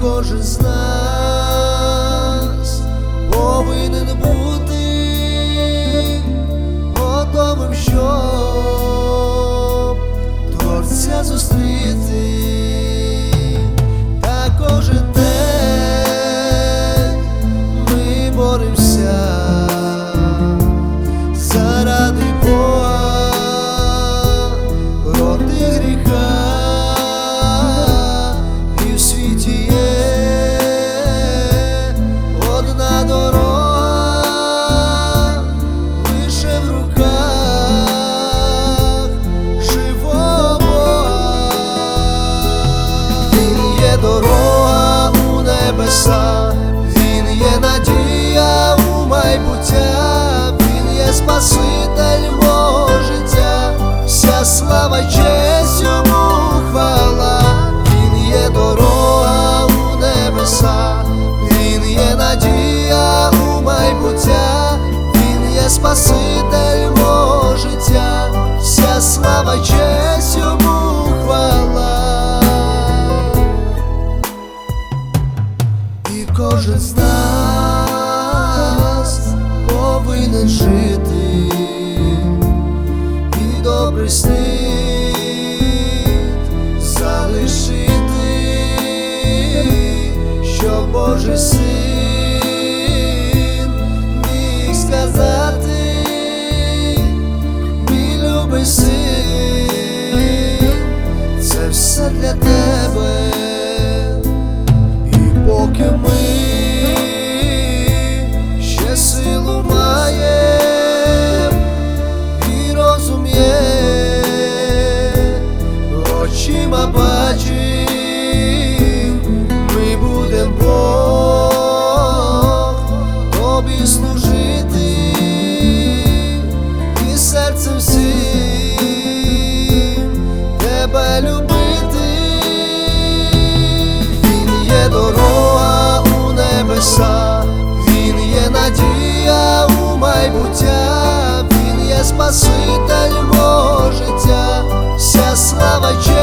кожен знає. Кожен з нас повинен жити. І добрий слід noite.